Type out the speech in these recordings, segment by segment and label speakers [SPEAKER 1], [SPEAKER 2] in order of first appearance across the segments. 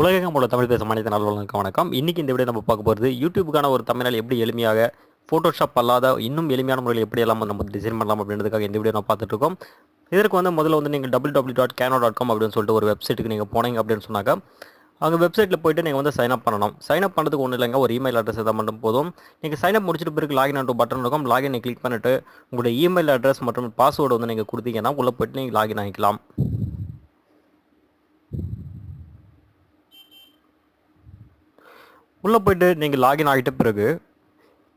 [SPEAKER 1] உலகம் உள்ள தமிழ் பேசும் மனித நல்லவர்களுக்கு வணக்கம். இன்னைக்கு இந்த வீடியோ நம்ம பார்க்க போகிறது யூடியூபுக்கான ஒரு தமிழால் எப்படி எளிமையாக ஃபோட்டோஷாப் அல்லாத இன்னும் எளிமையான முறையில் எப்படி எல்லாம் நம்ம டிசைன் பண்ணலாம் அப்படின்றதுக்காக இந்த வீடியோ நம்ம பார்த்துட்ருக்கோம் இதற்கு வந்து முதல்ல வந்து நீங்கள் double double dot Canva dot com அப்படின்னு சொல்லிட்டு ஒரு வெப்சைட்டுக்கு நீங்கள் போனீங்க அப்படின்னு சொன்னாக்க அங்கே வெப்சைட்டில் போயிட்டு நீங்கள் வந்து சைன் அப் பண்ணணும். சைன் அப் பண்ணுறதுக்கு ஒன்றும் இல்லைங்க ஒரு இமெயில் அட்ரஸ் எதாவது மட்டும் போதும். நீங்கள் சைன் அப் முடிச்சிட்டு பிறகு லாகின் ஆன் பட்டன் இருக்கும். லாகினை கிளிக் பண்ணிவிட்டு உங்களுடைய இமெயில் அட்ரஸ் மற்றும் பாஸ்வேர்டு வந்து நீங்கள் கொடுத்தீங்கன்னா உள்ளே போயிட்டு நீங்கள் லாகின் ஆகிக்கலாம். உள்ளே போயிட்டு நீங்கள் லாகின் ஆகிட்ட பிறகு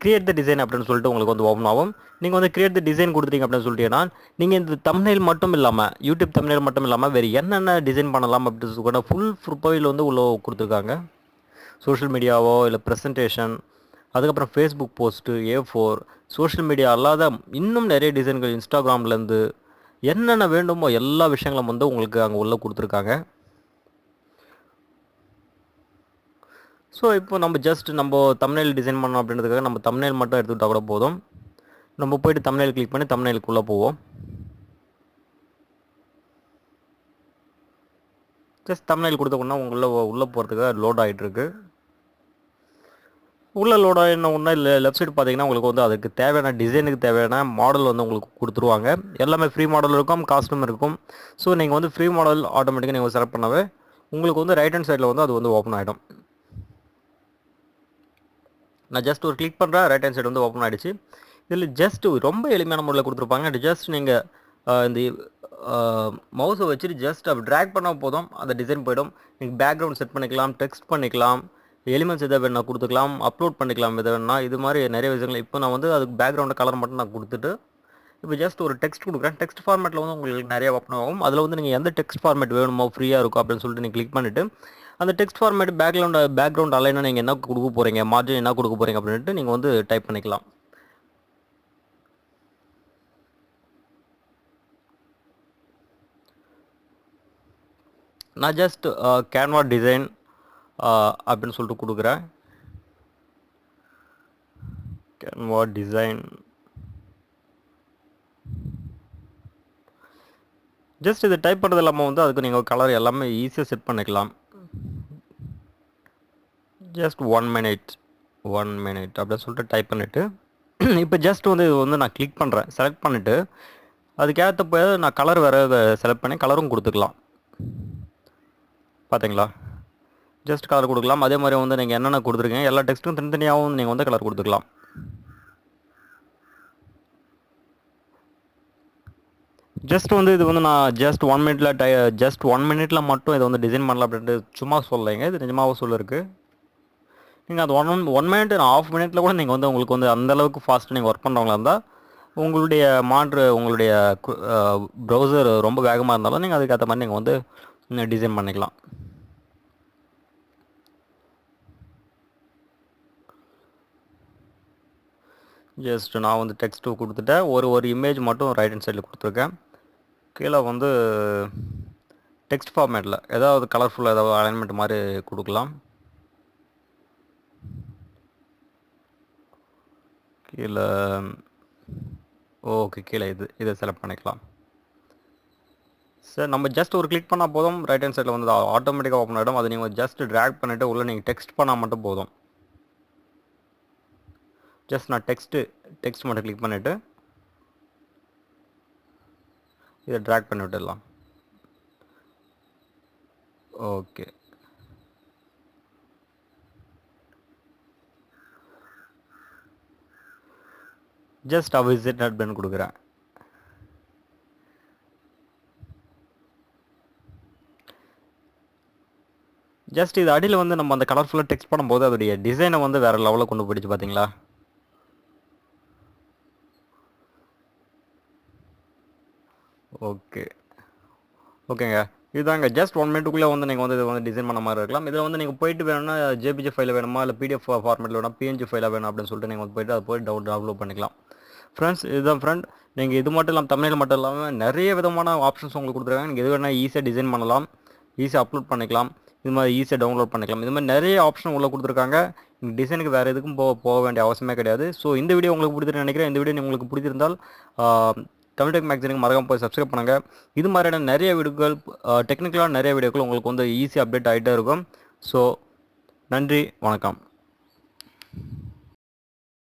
[SPEAKER 1] கிரியேட் த டிசைன் அப்படின்னு சொல்லிட்டு உங்களுக்கு வந்து ஓப்பன் ஆகும். நீங்கள் வந்து கிரியேட் த டிசைன் கொடுத்துட்டீங்க அப்படின்னு சொல்லிட்டீங்கன்னா நீங்கள் இந்த தம்னைல் மட்டும் இல்லாமல் யூடியூப் தம்னைல் மட்டும் இல்லாமல் வேறு என்னென்ன டிசைன் பண்ணலாம் அப்படின்னு கூட ஃபுல் ப்ரொஃபைல் வந்து உள்ள கொடுத்துருக்காங்க. சோஷியல் மீடியாவோ இல்லை ப்ரெசன்டேஷன் அதுக்கப்புறம் Facebook post A four social media அல்லாத இன்னும் நிறைய டிசைன்கள் இன்ஸ்டாகிராம்லேருந்து என்னென்ன வேண்டுமோ எல்லா விஷயங்களும் வந்து உங்களுக்கு அங்கே உள்ளே கொடுத்துருக்காங்க. ஸோ இப்போ நம்ம ஜஸ்ட் நம்ம தமிழ்நெல் டிசைன் பண்ணோம் அப்படின்றதுக்காக நம்ம தமிழ்நெல் மட்டும் எடுத்துக்கிட்டால் கூட போதும். நம்ம போயிட்டு தமிழ்நெல் கிளிக் பண்ணி தமிழ்நெலுக்குள்ளே போவோம். ஜஸ்ட் தமிழ்நெல் கொடுத்தோம்னா உடனே உள்ள உள்ளே போகிறதுக்காக லோட் ஆகிட்டு உள்ளே லோட் ஆகின ஒன்றும் இல்லை லெஃப்ட் சைடு பார்த்தீங்கன்னா உங்களுக்கு வந்து அதுக்கு தேவையான டிசைனுக்கு தேவையான மாடல் வந்து உங்களுக்கு கொடுத்துருவாங்க. எல்லாமே ஃப்ரீ மாடல் இருக்கும் காஸ்ட்யூம் இருக்கும். ஸோ நீங்கள் வந்து ஃப்ரீ மாடல் ஆட்டோமேட்டிக்காக நீங்கள் செலக்ட் பண்ணவே உங்களுக்கு வந்து ரைட் ஹேண்ட் சைடில் வந்து அது வந்து ஓப்பன் ஆகிடும் நான் ஜஸ்ட் ஒரு கிளிக் பண்ணுறேன் ரைட் ஹேண்ட் சைடு வந்து ஓப்பன் ஆகிடுச்சு இதில் ஜஸ்ட் ரொம்ப எளிமையான முறையில் கொடுத்துருப்பாங்க. ஜஸ்ட் நீங்கள் இந்த மவுஸை வச்சுட்டு ஜஸ்ட் அப்படி ட்ராக் பண்ணால் போதும். அந்த டிசைன் போயிடும். நீங்கள் பேக்ரவுண்ட் செட் பண்ணிக்கலாம் டெக்ஸ்ட் பண்ணிக்கலாம் எலிமெண்ட்ஸ் எதை வேணால் கொடுத்துக்கலாம் அப்லோட் பண்ணிக்கலாம் எதை வேணால் இது மாதிரி நிறைய விஷயங்கள். இப்போ நான் வந்து அதுக்கு பேக்ரவுண்டை கலர் மட்டும் நான் கொடுத்துட்டு இப்போ ஜஸ்ட் ஒரு டெக்ஸ்ட் கொடுக்குறேன். டெக்ஸ்ட் ஃபார்மேட்டில் வந்து உங்களுக்கு நிறைய ஓப்பன் ஆகும். அதில் வந்து நீங்கள் எந்த டெக்ஸ்ட் ஃபார்மேட் வேணுமோ ஃப்ரீயாக இருக்கும் அப்படின்னு சொல்லிட்டு நீங்கள் கிளிக் பண்ணிவிட்டு அந்த டெக்ஸ்ட் ஃபார்மேட் பேக்ரவுண்ட் பேக்ரவுண்ட் அலைனா நீங்கள் என்ன கொடுக்க போகிறீங்க மார்ஜின் என்ன கொடுக்க போகிறீங்க அப்படின்ட்டு நீங்கள் வந்து டைப் பண்ணிக்கலாம். நான் ஜஸ்ட் கேன்வா டிசைன் அப்படின்னு சொல்லிட்டு கொடுக்குறேன். கேன்வா டிசைன் ஜஸ்ட் இதை டைப் பண்ணுறது இல்லாமல் வந்து அதுக்கு நீங்கள் கலர் எல்லாமே ஈஸியாக செட் பண்ணிக்கலாம். Just one minute one minute அப்படின்னு சொல்லிட்டு டைப் பண்ணிவிட்டு இப்போ ஜஸ்ட் வந்து இது வந்து நான் கிளிக் பண்ணுறேன் செலக்ட் பண்ணிவிட்டு அதுக்கேற்ற போய் நான் கலர் வேறு செலக்ட் பண்ணி கலரும் கொடுத்துக்கலாம். பார்த்தீங்களா ஜஸ்ட் கலர் கொடுக்கலாம். அதே மாதிரி வந்து நீங்கள் என்னென்ன கொடுத்துருக்கீங்க எல்லா டெக்ஸ்ட்டும் தனித்தனியாகவும் நீங்கள் வந்து கலர் கொடுத்துக்கலாம். ஜஸ்ட் வந்து இது வந்து நான் ஜஸ்ட் ஒன் மினிட்ல டை ஜஸ்ட் ஒன் மினிட்ல மட்டும் இதை வந்து டிசைன் பண்ணலாம் அப்படின்ட்டு சும்மா சொல்லலைங்க. இது நிஜமாகவும் சொல்லிருக்கு. நீங்கள் அது ஒன் ஒன் மினிட் ஆஃப் மினிட்ல கூட நீங்கள் வந்து உங்களுக்கு வந்து அந்தளவுக்கு ஃபாஸ்ட்டு ஃபாஸ்ட்டாக நீங்கள் ஒர்க் பண்ணுறவங்களா இருந்தால் உங்களுடைய மாற்று உங்களுடைய ப்ரௌசர் ரொம்ப வேகமாக இருந்தாலும் நீங்கள் அதுக்கேற்ற மாதிரி நீங்கள் வந்து டிசைன் பண்ணிக்கலாம். ஜஸ்ட் நான் வந்து டெக்ஸ்ட்டு கொடுத்துட்டேன். ஒரு ஒரு இமேஜ் மட்டும் ரைட் ஹேண்ட் சைடில் கொடுத்துருக்கேன். கீழே வந்து டெக்ஸ்ட் ஃபார்மேட்டில் ஏதாவது கலர்ஃபுல்லாக ஏதாவது அலைன்மெண்ட் மாதிரி கொடுக்கலாம். கீழே ஓகே கீழே இது இதை செலக்ட் பண்ணிக்கலாம். சார் நம்ம ஜஸ்ட் ஒரு கிளிக் பண்ணால் போதும். ரைட் ஹேண்ட் சைடில் வந்து ஆட்டோமேட்டிக்காக ஓப்பன் ஆகிடும் அதை நீங்கள் ஜஸ்ட் ட்ராக் பண்ணிவிட்டு உள்ளே நீங்கள் டெக்ஸ்ட் பண்ணால் மட்டும் போதும். ஜஸ்ட் நான் டெக்ஸ்ட்டு டெக்ஸ்ட் மட்டும் கிளிக் பண்ணிவிட்டு இதை ட்ராக் பண்ணி விட்டுடலாம் ஓகே ஜஸ்ட் விசிட் அப்படின்னு கொடுக்குறேன் ஜஸ்ட் இது அடியில் வந்து நம்ம அந்த கலர்ஃபுல்லாக டெக்ஸ்ட் பண்ணும்போது அதோடைய டிசைனை வந்து வேறு லெவலில் கொண்டு போயிடுச்சு பார்த்தீங்களா ஓகே ஓகேங்க இதுதாங்க ஜஸ்ட் ஒன் மினிட்டுக்குள்ளே வந்து நீங்கள் வந்து இதை வந்து டிசைன் பண்ண மாதிரி இருக்கலாம். இதில் வந்து நீங்கள் போயிட்டு வேணும்னா ஜேபிஜி ஃபைலில் வேணுமா? இல்லை பிடிஎஃப் ஃபார்மேட்டில் வேணும் பிஎன்ஜி ஃபைலாக வேணும் அப்படின்னு சொல்லிட்டு நீங்கள் வந்து போயிட்டு அதை போய் டவுன் டவுன்லோட் பண்ணிக்கலாம். ஃப்ரெண்ட்ஸ் இதுதான் ஃப்ரெண்ட் நீங்கள் இது மட்டும் இல்லாமல் தமிழில் மட்டும் இல்லாமல் நிறைய விதமான ஆப்ஷன்ஸ் உங்களுக்கு கொடுத்துருக்காங்க. நீங்கள் எது வேணால் ஈஸியாக டிசைன் பண்ணலாம். ஈஸியாக அப்லோட் பண்ணிக்கலாம். இது மாதிரி ஈஸியாக டவுன்லோட் பண்ணிக்கலாம். இது மாதிரி நிறைய ஆப்ஷன் உள்ளே கொடுத்துருக்காங்க. நீங்கள் டிசைனுக்கு வேறு எதுக்கும் போக போக வேண்டிய அவசியமே கிடையாது. ஸோ இந்த வீடியோ உங்களுக்கு பிடிச்சிருன்னு நினைக்கிறேன். இந்த வீடியோ உங்களுக்கு பிடிச்சிருந்தால் தமிழ் டெக் மேக்சினுக்கு மறக்காம போய் சப்ஸ்கிரைப் பண்ணுங்கள் இது மாதிரியான நிறைய வீடியோக்கள் டெக்னிக்கலான நிறைய வீடியோக்கள் உங்களுக்கு வந்து ஈஸி அப்டேட் ஆகிட்டே இருக்கும். ஸோ நன்றி வணக்கம்.